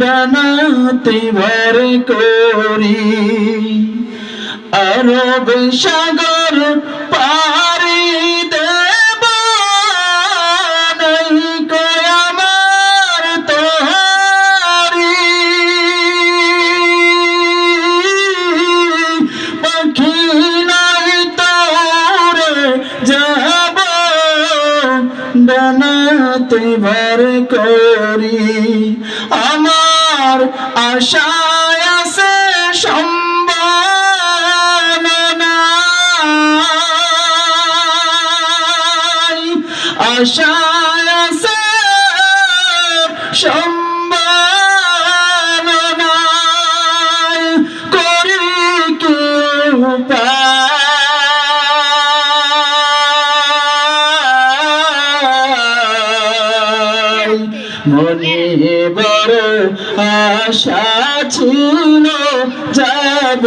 ডানাতে ভর করি। আরব সাগর পারি দেব আমার তোহারি। পাখি নাই তোরে যাব, ডানাতে করি। আমার আশায় আছে সম্ভাবনা করি কি মনে বড় আশা ছিল যাব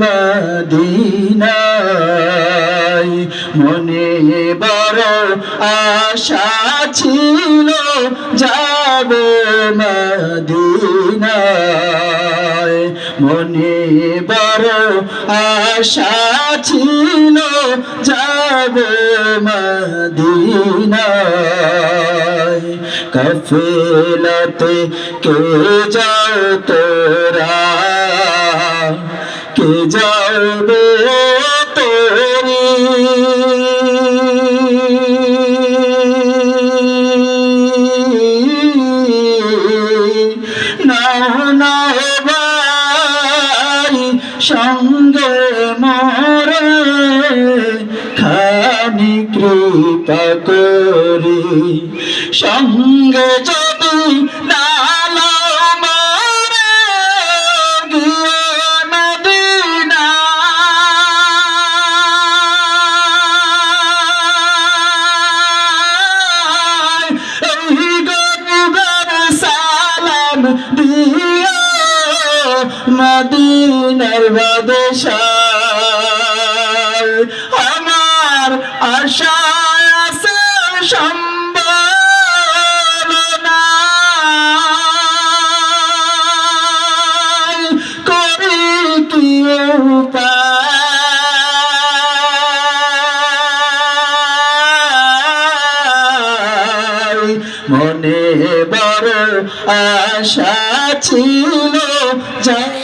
মদিনায় আশা ছিল যাব মদিনায়। মনে বড় আশা ছিল যাব মদিনায়। কফিলতে কে যাও তোরা? কে যাবে তোরি? সঙ্গে মরে খানি কৃপা করি। সঙ্গে যদি মরে মদিনার বাদশাহ। আশা ছিল যায়